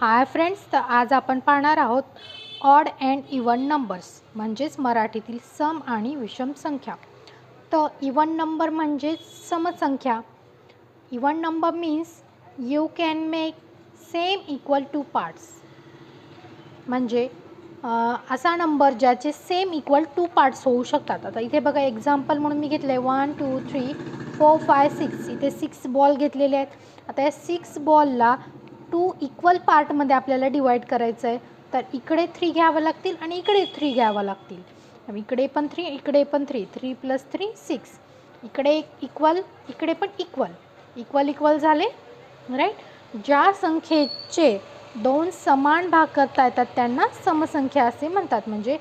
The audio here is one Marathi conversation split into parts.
हाय फ्रेंड्स तर आज आपण पाहणार आहोत ऑड अँड इवन नंबर्स म्हणजेच मराठीतील सम आणि विषम संख्या. तर इवन नंबर म्हणजेच समसंख्या. Even number means you can make same equal to parts म्हणजे असा नंबर ज्याचे सेम इक्वल टू पार्ट्स होऊ शकतात. आता इथे बघा एक्झाम्पल म्हणून मी घेतलं आहे one two three four five six इथे सिक्स बॉल घेतलेले आहेत. आता या सिक्स बॉलला टू इक्वल पार्टमध्ये आपल्याला डिवाईड करायचं आहे तर इकडे थ्री घ्यावं लागतील आणि इकडे थ्री घ्यावं लागतील. इकडे पण थ्री इकडे पण three three plus three six इकडे इक्वल इकडे पण इक्वल इक्वल इक्वल झाले राईट ज्या संख्येचे दोन समान भाग करता येतात त्यांना समसंख्या असे म्हणतात. म्हणजे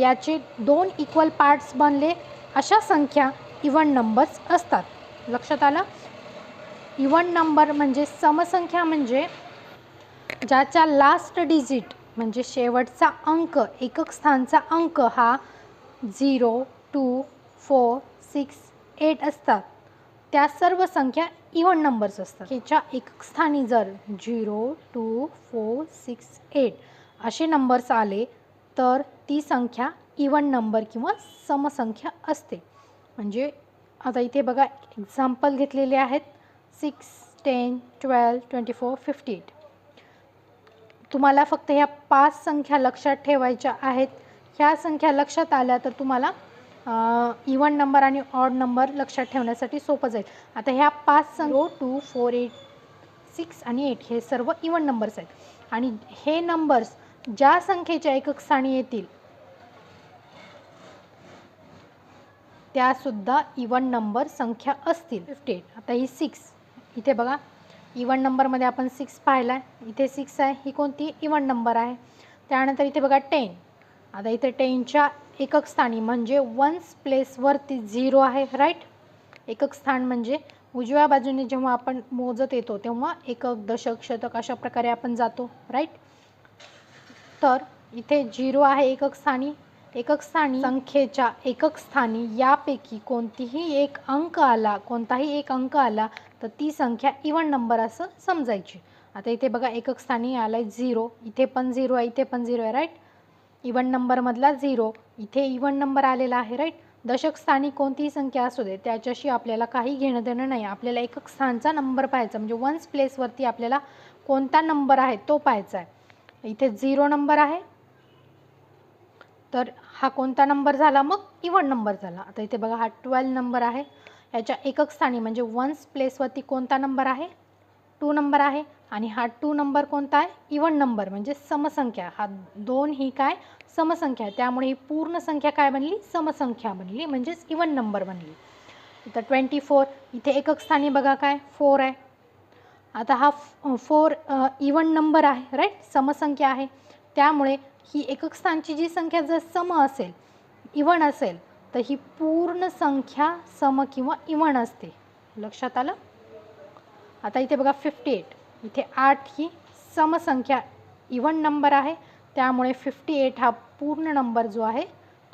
याचे दोन इक्वल पार्ट्स बनले अशा संख्या इवन नंबर्स असतात. लक्षात आलं? इवन नंबर म्हणजे समसंख्या म्हणजे ज्याचा लास्ट डिजिट म्हणजे शेवटचा अंक एकक स्थानचा अंक हा zero two four six eight असतात. त्या सर्व संख्या इवन नंबर्स असतात. ह्याच्या एकक स्थानी जर zero two four six eight असे नंबर्स आले तर ती संख्या इवन नंबर किंवा समसंख्या असते. म्हणजे आता इथे बघा एक्झाम्पल घेतलेले आहेत. Six ten twelve twenty four fifty eight तुम्हाला फक्त ह्या पाच संख्या लक्षात ठेवायच्या आहेत. ह्या संख्या लक्षात आल्या तर तुम्हाला इवन नंबर आणि ऑड नंबर लक्षात ठेवण्यासाठी सोपं जाईल. आता ह्या पाच संख्या टू फोर एट सिक्स आणि एट हे सर्व इवन नंबर्स आहेत. आणि हे नंबर्स ज्या संख्येच्या एकक स्थानी येतील त्यासुद्धा इवन नंबर संख्या असतील. फिफ्टी एट आता ही सिक्स इथे बघा इवन नंबरमध्ये आपण सिक्स पाहिला आहे इथे सिक्स आहे ही कोणती? इवन नंबर आहे. त्यानंतर इथे बघा टेन आता इथे टेनच्या एकक स्थानी म्हणजे वन्स प्लेसवरती झिरो आहे राईट एकक स्थान म्हणजे उजव्या बाजूने जेव्हा आपण मोजत येतो तेव्हा एकक दशक शतक अशा प्रकारे आपण जातो राईट तर इथे झिरो आहे एकक स्थानी एकक स्थानी संख्येच्या एकक स्थानी यापैकी कोणतीही एक अंक आला कोणताही एक अंक आला तर ती संख्या इवन नंबर असं समजायची. आता इथे बघा एकक स्थानी आला आहे झिरो इथे पण झिरो आहे इथे पण झिरो आहे राईट इवन नंबरमधला झिरो इथे इवन नंबर आलेला आहे राईट दशक स्थानी कोणतीही संख्या असू दे त्याच्याशी आपल्याला काही घेणं देणं नाही. आपल्याला एकक स्थानचा नंबर पाहायचा म्हणजे वन्स प्लेसवरती आपल्याला कोणता नंबर आहे तो पाहायचा आहे. इथे झिरो नंबर आहे तर हा कोणता नंबर झाला? मग इवन नंबर झाला. आता इथे बघा हा ट्वेल्व नंबर आहे. याच्या एकक स्थानी म्हणजे वन्स प्लेसवरती कोणता नंबर आहे? टू नंबर आहे. आणि हा टू नंबर कोणता आहे? इवन नंबर म्हणजे समसंख्या. हा दोन ही काय? समसंख्या. आहे त्यामुळे ही पूर्ण संख्या काय बनली? समसंख्या बनली. म्हणजेच इवन नंबर बनली. इथं ट्वेंटी फोर. इथे एकक स्थानी बघा काय? फोर आहे. आता हा फोर इवन नंबर आहे राईट? समसंख्या आहे. त्यामुळे ही एकक स्थानची जी संख्या जर सम असेल इवन असेल तर ही पूर्ण संख्या सम किंवा इवन असते. लक्षात आलं? आता इथे बघा फिफ्टी एट इथे आठ ही समसंख्या इवन नंबर आहे. त्यामुळे फिफ्टी एट हा पूर्ण नंबर जो आहे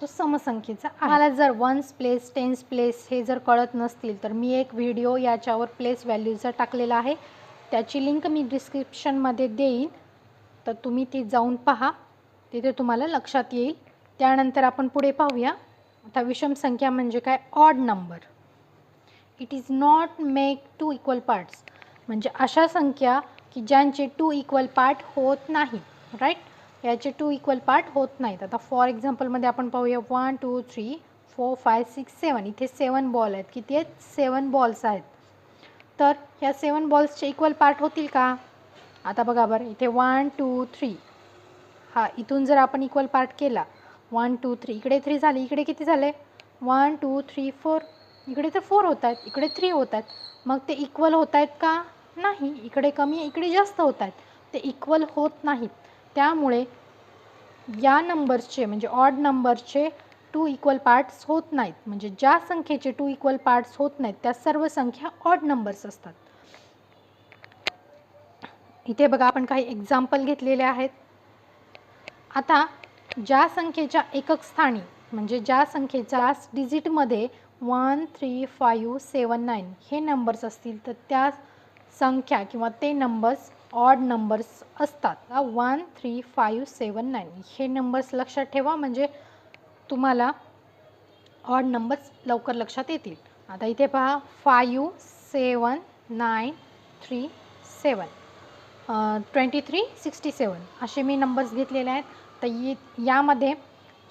तो समसंख्येचा आहे. मला जर वन्स प्लेस टेन्स प्लेस हे जर कळत नसतील तर मी एक व्हिडिओ याच्यावर प्लेस व्हॅल्यूचा टाकलेला आहे. त्याची लिंक मी डिस्क्रिप्शनमध्ये देईन. तर तुम्ही ती जाऊन पहा. तिथे तुम्हाला लक्षात येईल. त्यानंतर आपण पुढे पाहूया. आता विषम संख्या म्हणजे काय? Odd number it is not make two equal parts म्हणजे अशा संख्या की ज्यांचे टू इक्वल पार्ट होत नाही. राईट याचे टू इक्वल पार्ट होत नाहीत. आता फॉर एक्झाम्पलमध्ये आपण पाहूया. One two three four five six seven इथे सेवन बॉल आहेत. किती आहेत? सेवन बॉल्स आहेत. तर ह्या सेवन बॉल्सचे इक्वल पार्ट होतील का? आता बघा बरं. इथे वन टू थ्री हा इथून जर आपण इक्वल पार्ट केला वन टू थ्री इकडे थ्री झाले इकडे किती झाले? वन टू थ्री फोर इकडे तर फोर होत आहेत इकडे थ्री होत आहेत. मग ते इक्वल होत आहेत का? नाही. इकडे कमी इकडे जास्त होत आहेत. ते इक्वल होत नाहीत. त्यामुळे या नंबर्सचे म्हणजे ऑड नंबरचे टू इक्वल पार्ट्स होत नाहीत. म्हणजे ज्या संख्येचे टू इक्वल पार्ट्स होत नाहीत त्या सर्व संख्या ऑड नंबर्स असतात. इथे बघा आपण काही एक्झाम्पल घेतलेले आहेत. आता ज्या संख्येच्या एकक स्थानी म्हणजे ज्या संख्येच्या last डिजिटमध्ये one three five seven nine हे नंबर्स असतील तर त्या संख्या किंवा ते नंबर्स ऑड नंबर्स असतात. One three five seven nine हे नंबर्स लक्षात ठेवा म्हणजे तुम्हाला ऑड नंबर्स लवकर लक्षात येतील. आता इथे पहा five seven nine three seven twenty three sixty seven असे मी नंबर्स घेतलेले आहेत. तर इ यामध्ये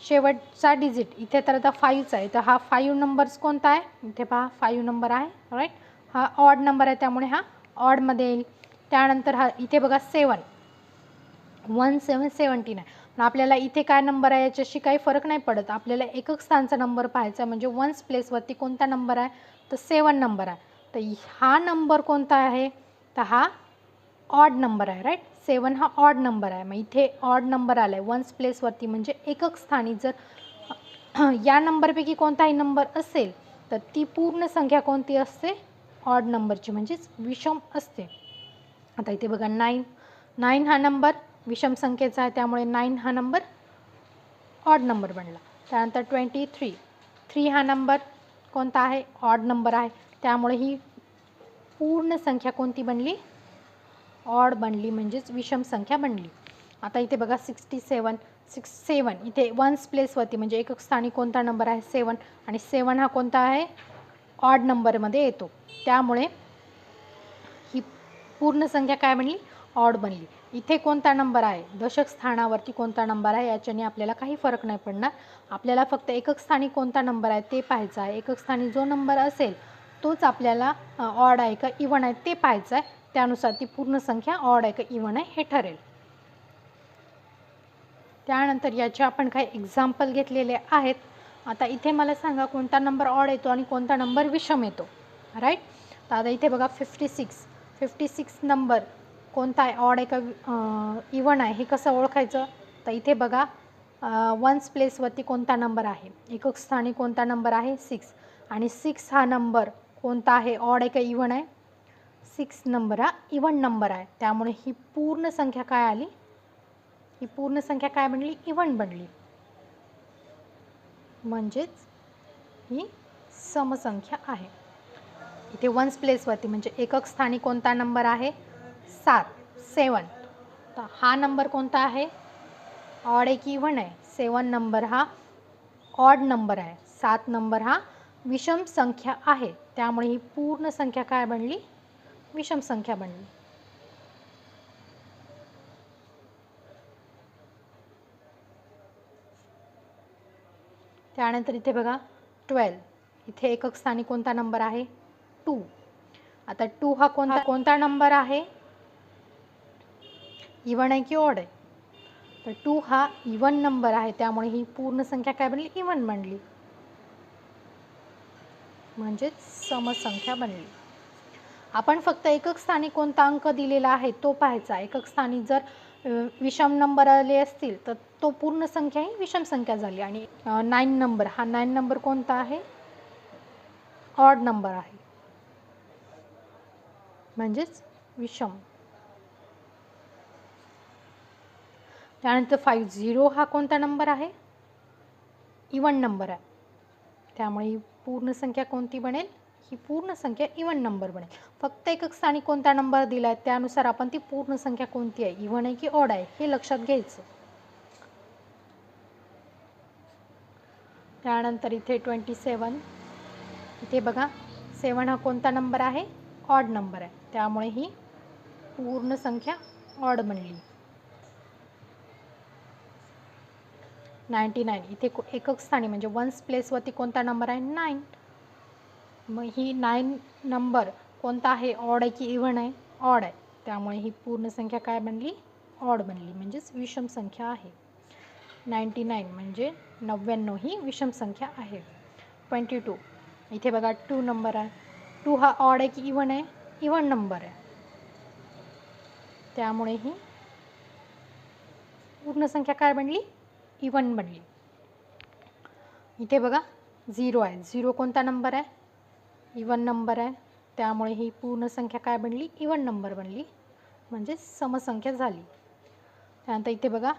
शेवटचा डिजिट इथे तर आता फाईव्हचा आहे. तर हा फाईव्ह नंबर्स कोणता आहे? इथे पहा फाईव्ह नंबर आहे राईट हा ऑड नंबर आहे त्यामुळे हा ऑडमध्ये येईल. त्यानंतर हा इथे बघा सेवन वन सेवन सेवन्टीन आहे पण आपल्याला इथे काय नंबर आहे याच्याशी काही फरक नाही पडत. आपल्याला एकक स्थानचा नंबर पाहायचा म्हणजे वन्स प्लेसवरती कोणता नंबर आहे? तर सेवन नंबर आहे. तर हा नंबर कोणता आहे? तर हा ऑड नंबर आहे राईट सेवन हा ऑड नंबर आहे. मग इथे ऑड नंबर आला आहे वन्स प्लेसवरती म्हणजे एकक स्थानी जर या नंबरपैकी कोणताही नंबर असेल तर ती पूर्ण संख्या कोणती असते? ऑड नंबरची म्हणजेच विषम असते. आता इथे बघा नाईन नाईन हा नंबर विषम संख्येचा आहे त्यामुळे नाईन हा नंबर ऑड नंबर बनला. त्यानंतर ट्वेंटी थ्री थ्री हा नंबर कोणता आहे? ऑड नंबर आहे. त्यामुळे ही पूर्ण संख्या कोणती बनली? ऑड बनली म्हणजेच विषम संख्या बनली. आता इथे बघा सिक्स्टी सेवन सिक्स सेवन इथे वन्स प्लेसवरती म्हणजे एकक स्थानी कोणता नंबर आहे? सेवन आणि सेवन हा कोणता आहे? ऑड नंबरमध्ये येतो. त्यामुळे ही पूर्ण संख्या काय बनली? ऑड बनली. इथे कोणता नंबर आहे? दशक स्थानावरती कोणता नंबर आहे? याच्याने आपल्याला काही फरक नाही पडणार. आपल्याला फक्त एकक स्थानी कोणता नंबर आहे ते पाहायचं आहे. एकक स्थानी जो नंबर असेल तोच आपल्याला ऑड आहे का इवन आहे ते पाहायचं आहे. त्यानुसार ती पूर्ण संख्या ऑड आहे का इवन आहे हे ठरेल. त्यानंतर याचे आपण काही एक्झाम्पल घेतलेले आहेत. आता इथे मला सांगा कोणता नंबर ऑड येतो आणि कोणता नंबर विषम येतो. राईट तर आता इथे बघा fifty six fifty six number कोणता आहे? ऑड आहे का इवन आहे हे कसं ओळखायचं? तर इथे बघा वन्स प्लेसवरती कोणता नंबर आहे? एकक स्थानी कोणता नंबर आहे? सिक्स आणि सिक्स हा नंबर कोणता आहे? ऑड आहे का इवन आहे? सिक्स नंबर हा इवन नंबर आहे. त्यामुळे ही पूर्ण संख्या काय आली? ही पूर्ण संख्या काय बनली? इवन बनली. म्हणजेच ही समसंख्या आहे. इथे वन्स प्लेसवरती म्हणजे एकक स्थानी कोणता नंबर आहे? सात सेवन तर हा नंबर कोणता आहे? ऑड एक इव्हन आहे. सेवन नंबर हा ऑड नंबर आहे. सात नंबर हा विषम संख्या आहे. त्यामुळे ही पूर्ण संख्या काय बनली? विषम संख्या बनली. त्यानंतर इथे बघा ट्वेल्व इथे एकक स्थानी कोणता नंबर आहे? टू आता टू हा कोणता कोणता नंबर आहे? इवन आहे की ऑड आहे? तर टू हा इवन नंबर आहे त्यामुळे ही पूर्ण संख्या काय बनली? इवन बनली. म्हणजेच समसंख्या बनली. आपण फक्त एकक स्थानी कोणता अंक दिलेला आहे तो पाहायचा. एकक स्थानी जर विषम नंबर आले असतील तर तो पूर्ण संख्या ही विषम संख्या झाली. आणि नाईन नंबर हा नाईन नंबर कोणता आहे? ऑड नंबर आहे. म्हणजेच विषम. त्यानंतर फाईव्ह झिरो हा कोणता नंबर आहे? इवन नंबर आहे. त्यामुळे पूर्ण संख्या कोणती बनेल? ही पूर्ण संख्या इवन नंबर बनेल. फक्त एकक स्थानी कोणता नंबर दिला आहे त्यानुसार आपण ती पूर्ण संख्या कोणती आहे? इवन आहे की ऑड आहे हे लक्षात घ्यायचं. त्यानंतर इथे ट्वेंटी सेवन इथे बघा सेवन हा कोणता नंबर आहे? ऑड नंबर आहे. त्यामुळे ही पूर्ण संख्या ऑड बनली. नाईंटी नाईन इथे एकक स्थानी म्हणजे वन्स प्लेसवरती कोणता नंबर आहे? नाईन मग ही नाईन नंबर कोणता आहे? ऑड आहे की इव्हन आहे. ऑड आहे. त्यामुळे ही पूर्ण संख्या काय बनली? ऑड बनली. म्हणजेच विषम संख्या आहे. नाईंटी नाईन म्हणजे नव्याण्णव ही विषम संख्या आहे. ट्वेंटी टू इथे बघा टू नंबर आहे. टू हा ऑड आहे की इव्हन आहे? इव्हन नंबर आहे. त्यामुळे ही पूर्ण संख्या काय बनली? इव्हन बनली. इथे बघा झिरो आहे. झिरो कोणता नंबर आहे? इवन नंबर आहे. त्यामुळे ही पूर्ण संख्या काय बनली? इवन नंबर बनली. म्हणजे समसंख्या झाली. त्यानंतर इथे बघा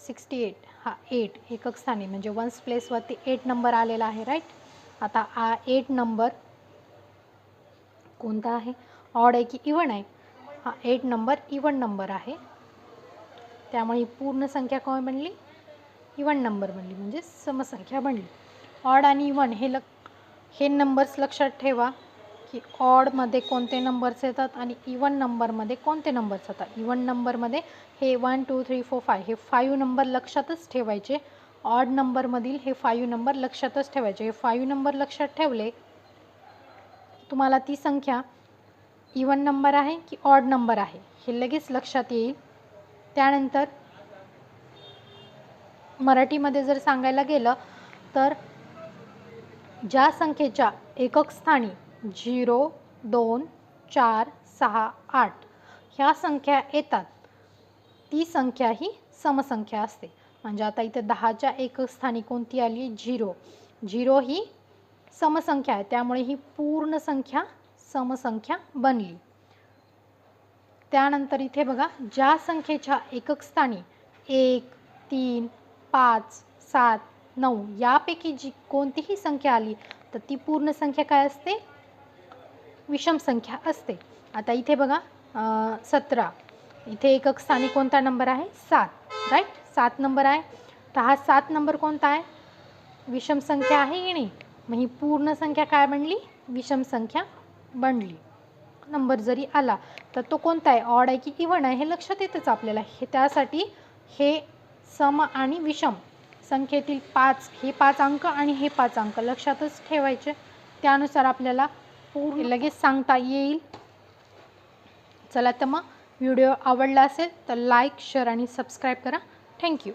सिक्स्टी एट हा एट एकक स्थानी. म्हणजे वन्स प्लेसवरती एट नंबर आलेला आहे राईट आता हा एट नंबर कोणता आहे? ऑड आहे की इवन आहे? हा एट नंबर इवन नंबर आहे. त्यामुळे ही पूर्ण संख्या काय बनली? इवन नंबर बनली. म्हणजे समसंख्या बनली. ऑड आणि इवन हे लक हे नंबर्स लक्षात ठेवा की ऑडमध्ये कोणते नंबर्स येतात आणि इवन नंबरमध्ये कोणते नंबर्स येतात. इवन नंबरमध्ये हे one two three four five हे फाईव्ह नंबर लक्षातच ठेवायचे. ऑड नंबरमधील हे फाईव्ह नंबर लक्षातच ठेवायचे. हे फाईव्ह नंबर लक्षात ठेवले तुम्हाला ती संख्या इवन नंबर आहे की ऑड नंबर आहे हे लगेच लक्षात येईल. त्यानंतर मराठीमध्ये जर सांगायला गेलं तर ज्या संख्येच्या एकक स्थानी झिरो दोन चार सहा आठ ह्या संख्या येतात ती संख्या ही समसंख्या असते. म्हणजे आता इथे दहाच्या एकक स्थानी कोणती आली? झिरो. झिरो ही समसंख्या आहे. त्यामुळे ही पूर्ण संख्या समसंख्या बनली. त्यानंतर इथे बघा ज्या संख्येच्या एकक स्थानी एक तीन पाच सात नऊ. यापैकी जी कोणतीही संख्या आली तर ती पूर्ण संख्या काय असते? विषम संख्या असते. आता इथे बघा सतरा. इथे एकक स्थानी कोणता नंबर आहे? सात. राईट सात नंबर आहे. तर हा सात नंबर कोणता आहे? विषम संख्या आहे की नाही? मग ही पूर्ण संख्या काय बनली? विषम संख्या बनली. नंबर जरी आला तर तो कोणता आहे? ऑड आहे की इव्हन आहे हे लक्षात येतच आपल्याला. हे त्यासाठी हे सम आणि विषम. संख्येतील पाच हे पाच अंक आणि हे पाच अंक लक्षातच ठेवायचे. त्यानुसार आपल्याला पूर्ण लगेच सांगता येईल. चला तर मग व्हिडिओ आवडला असेल तर लाईक शेअर आणि सबस्क्राईब करा. Thank you.